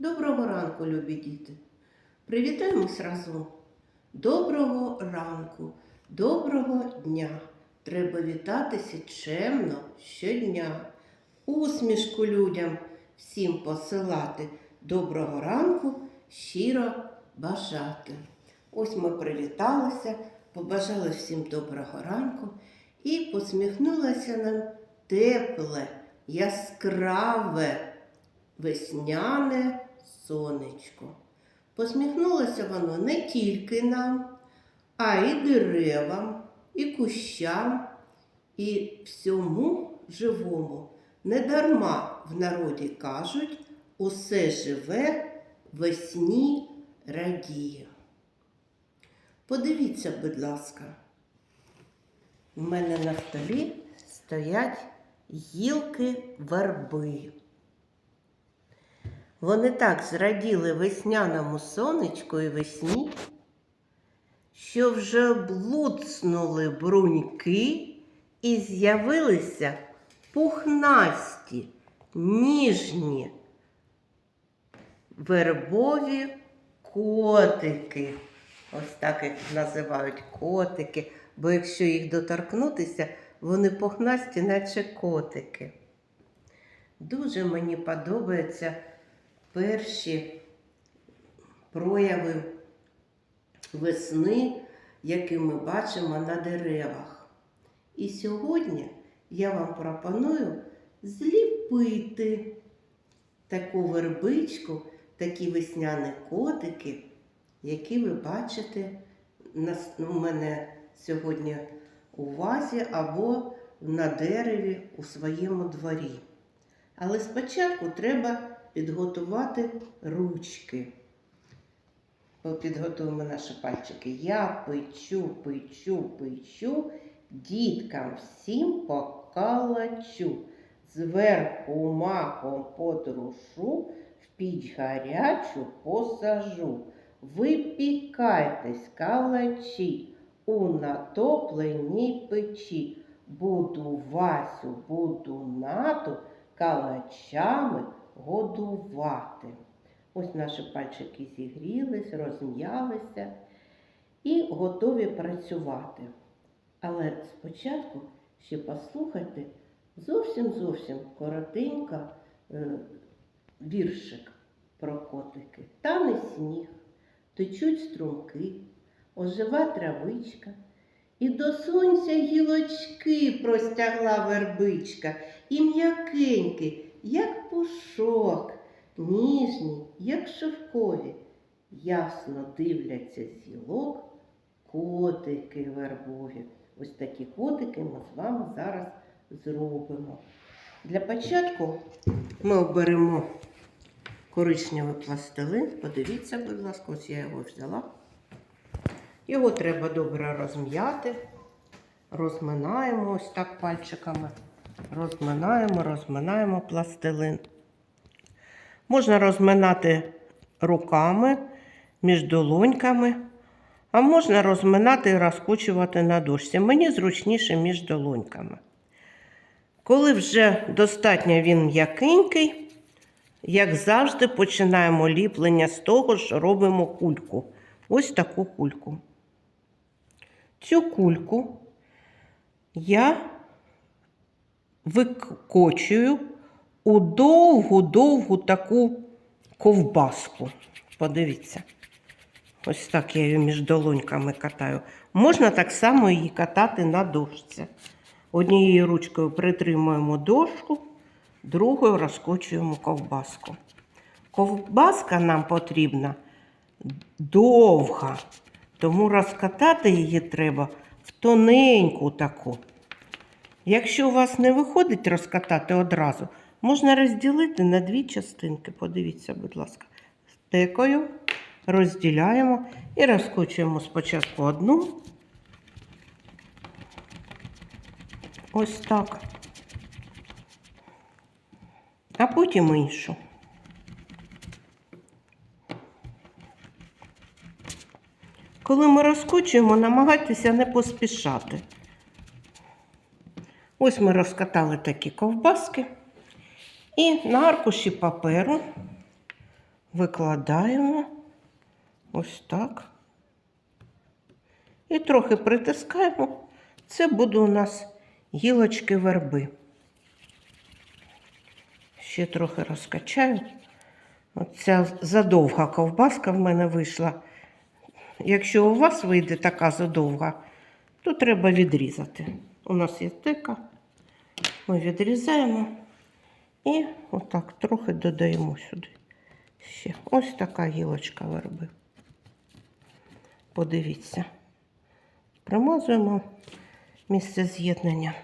Доброго ранку, любі діти. Привітаємось разом. Доброго ранку, доброго дня. Треба вітатися чемно щодня. Усмішку людям всім посилати. Доброго ранку, щиро бажати. Ось ми привіталися, побажали всім доброго ранку і посміхнулося нам тепле, яскраве весняне сонечко. Посміхнулося воно не тільки нам, а й деревам, і кущам, і всьому живому. Недарма в народі кажуть, усе живе весні радіє. Подивіться, будь ласка, в мене на столі стоять гілки верби. Вони так зраділи весняному сонечку і весні, що вже блуцнули бруньки і з'явилися пухнасті, ніжні вербові котики. Ось так їх називають котики, бо якщо їх доторкнутися, вони пухнасті, наче котики. Дуже мені подобаються перші прояви весни, які ми бачимо на деревах. І сьогодні я вам пропоную зліпити таку вербичку, такі весняні котики, які ви бачите у мене сьогодні у вазі або на дереві у своєму дворі. Але спочатку треба підготувати ручки. Підготуємо наші пальчики. Я печу, печу, печу, діткам всім покалачу. Зверху маком потрушу, в піч гарячу посажу. Випікайтесь, калачі, у натопленій печі. Буду Васю, буду нату калачами годувати. Ось наші пальчики зігрілись, розм'ялися і готові працювати. Але спочатку ще послухайте зовсім зовсім коротенько е, віршик про котики. Тане сніг, течуть струмки, ожива травичка, і до сонця гілочки простягла вербичка, і м'якенькі, як пушок, ніжні, як шовкові, ясно дивляться з гілок котики вербові. Ось такі котики ми з вами зараз зробимо. Для початку ми оберемо коричневий пластилин. Подивіться, будь ласка, ось я його взяла. Його треба добре розм'яти. Розминаємо ось так пальчиками. Розминаємо, розминаємо пластилин. Можна розминати руками між долоньками, а можна розминати і розкочувати на дошці. Мені зручніше між долоньками. Коли вже достатньо він м'якенький, як завжди, починаємо ліплення з того, що робимо кульку. Ось таку кульку. Цю кульку я викочую у довгу-довгу таку ковбаску. Подивіться. Ось так я її між долоньками катаю. Можна так само її катати на дошці. Однією ручкою притримуємо дошку, другою розкочуємо ковбаску. Ковбаска нам потрібна довга, тому розкатати її треба в тоненьку таку. Якщо у вас не виходить розкатати одразу, можна розділити на дві частинки. Подивіться, будь ласка, стекою розділяємо і розкочуємо спочатку одну. Ось так. А потім іншу. Коли ми розкочуємо, намагайтеся не поспішати. Ось ми розкатали такі ковбаски. І на аркуші паперу викладаємо ось так. І трохи притискаємо. Це буде у нас гілочки верби. Ще трохи розкачаю. Оця задовга ковбаска в мене вийшла. Якщо у вас вийде така задовга, то треба відрізати. У нас є тика. Ми відрізаємо і отак трохи додаємо сюди. Ще ось така гілочка верби. Подивіться. Примазуємо місце з'єднання.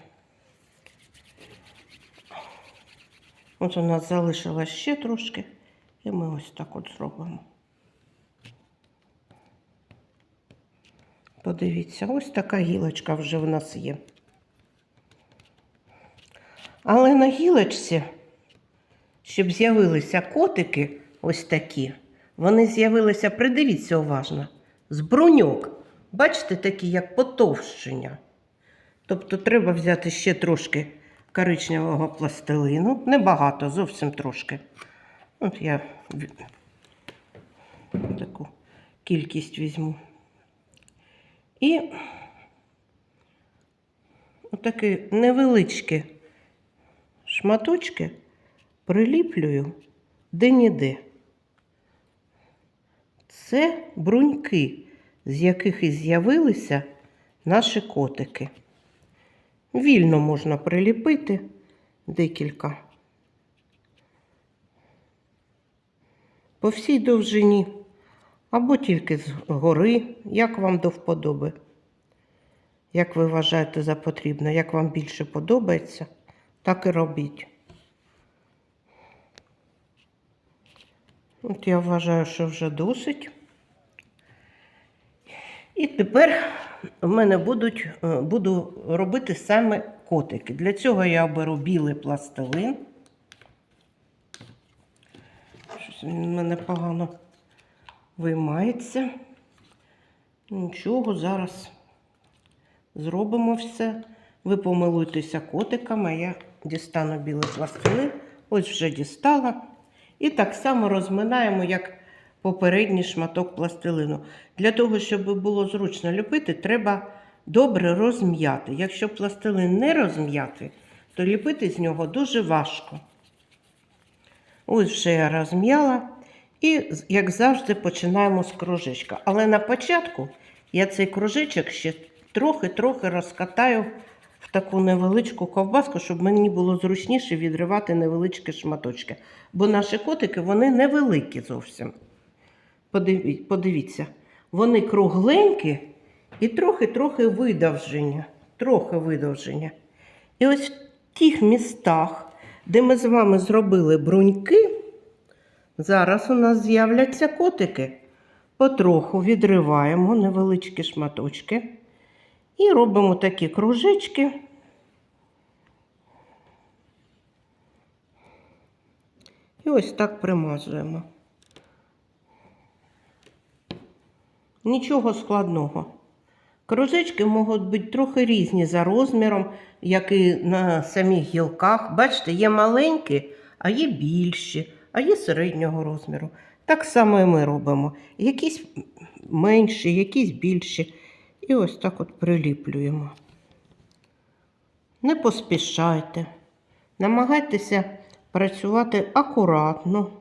От у нас залишилось ще трошки, і ми ось так от зробимо. Подивіться, ось така гілочка вже в нас є. Але на гілочці, щоб з'явилися котики, ось такі, вони з'явилися, придивіться уважно, з бруньок. Бачите, такі, як потовщення. Тобто треба взяти ще трошки коричневого пластилину. Небагато, зовсім трошки. От я таку кількість візьму. І отакі невеличкі шматочки приліплюю де-ніде. Це бруньки, з яких і з'явилися наші котики. Вільно можна приліпити декілька. По всій довжині, або тільки згори, як вам до вподоби. Як ви вважаєте за потрібне, як вам більше подобається, так і робіть. От я вважаю, що вже досить. І тепер в мене будуть, е, буду робити саме котики. Для цього я беру білий пластилин. Щось він в мене погано виймається. Нічого, зараз зробимо все. Ви помилуйтеся котиками, я дістану білий пластилин. Ось вже дістала. І так само розминаємо, як попередній шматок пластилину. Для того, щоб було зручно ліпити, треба добре розм'яти. Якщо пластилин не розм'яти, то ліпити з нього дуже важко. Ось вже я розм'яла. І, як завжди, починаємо з кружечка. Але на початку я цей кружечок ще трохи-трохи розкатаю в таку невеличку ковбаску, щоб мені було зручніше відривати невеличкі шматочки. Бо наші котики вони невеликі зовсім. Подиві- Подивіться, вони кругленькі і трохи-трохи видовжені. Трохи видовжені. І ось в тих містах, де ми з вами зробили бруньки, зараз у нас з'являться котики. Потроху відриваємо невеличкі шматочки і робимо такі кружечки. І ось так примазуємо. Нічого складного. Кружечки можуть бути трохи різні за розміром, як і на самих гілках. Бачите, є маленькі, а є більші, а є середнього розміру. Так само і ми робимо. Якісь менші, якісь більші. І ось так от приліплюємо. Не поспішайте. Намагайтеся працювати акуратно,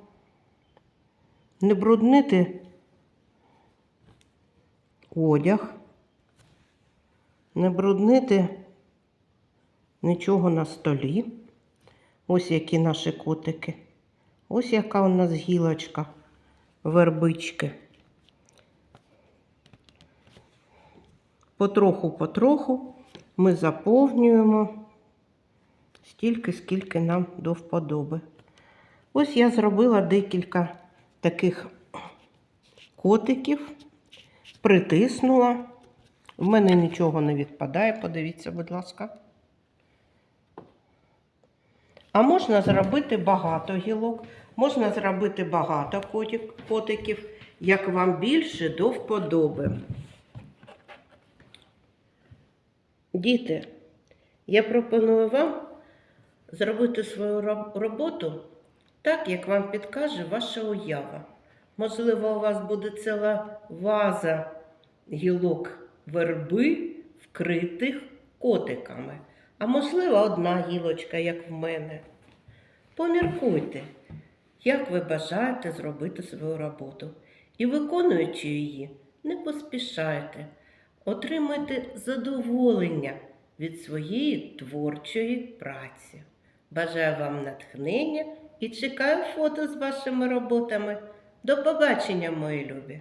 не бруднити одяг, не бруднити нічого на столі. Ось які наші котики. Ось яка у нас гілочка вербички. Потроху-потроху ми заповнюємо стільки, скільки нам до вподоби. Ось я зробила декілька таких котиків, притиснула. В мене нічого не відпадає, подивіться, будь ласка. А можна зробити багато гілок, можна зробити багато котиків, як вам більше до вподоби. Діти, я пропоную вам зробити свою роботу так, як вам підкаже ваша уява. Можливо, у вас буде ціла ваза гілок верби, вкритих котиками, а можливо, одна гілочка, як в мене. Поміркуйте, як ви бажаєте зробити свою роботу. І виконуючи її, не поспішайте, отримуйте задоволення від своєї творчої праці. Бажаю вам натхнення і чекаю фото з вашими роботами. До побачення, мої любі!